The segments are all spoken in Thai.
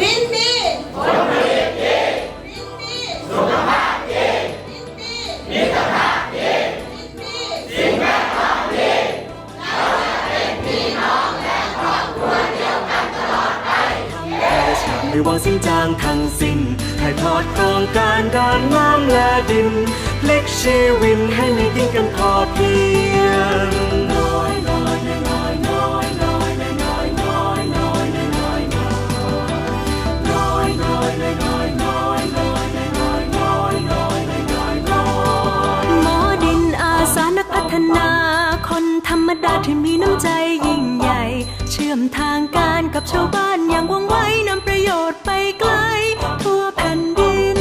บินดีคนผลิตดีบินดีสุขภาพดีบินดีมิตรภาพดีบินดีสิ่งแวดล้อมดีเราจะเป็นพี่น้องและครอบครัวเดียวกันตลอดไปและฉันไม่หวังสิ่งจางทั้งสิ้นถ่ายทอดโครงการด้านน้ำและดินเล็กชีวิตให้ในดินกันพอดี รรมดาที่มีน้ำใจยิ่งใหญ่ เชื่อมทางการกับชาวบ้านอย่างว่องไวนำประโยชน์ไปไกล ทั่วแผ่นดิน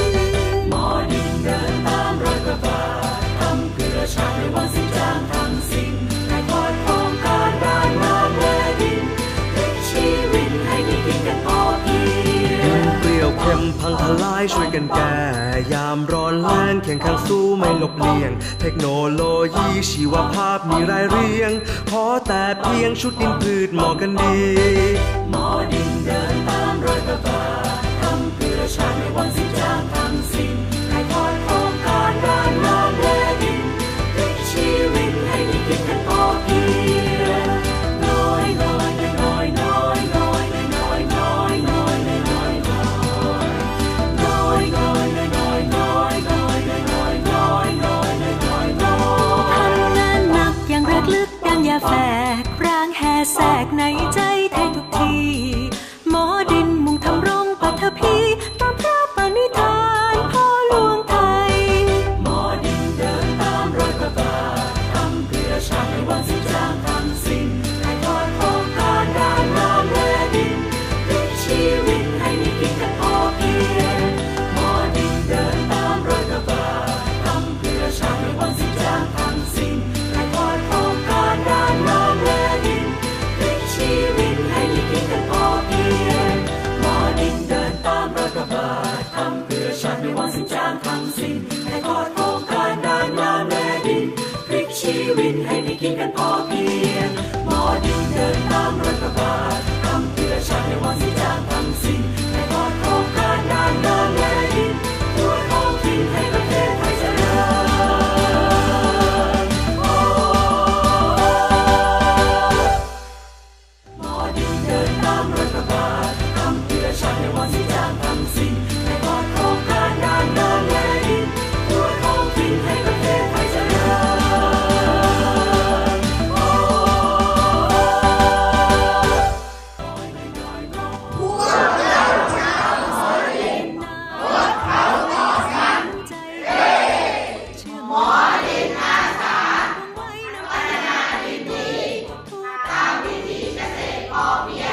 หมอดินเดินตามรอยพระบาททำเพื่อชาติไม่หวังสิ้นจางทั้งสิ้นให้ทอดโครงการด้านน้ำและดินพลิกชีวิตให้มีกินกันพอเพียงเปรี้ยวเค็มพังทลายช่วยกันแก้ยามร้อนแรง เคียงข้างสู้ไม่หลบเลี่ยง เทคโนโลยีชีวภาพมีรายเรียง ขอแต่เพียงชุดดินพืชเหมาะกันดี หมอดินเดินตามรอยพระ sẹc này Hey, we keep Heiligen Ort. all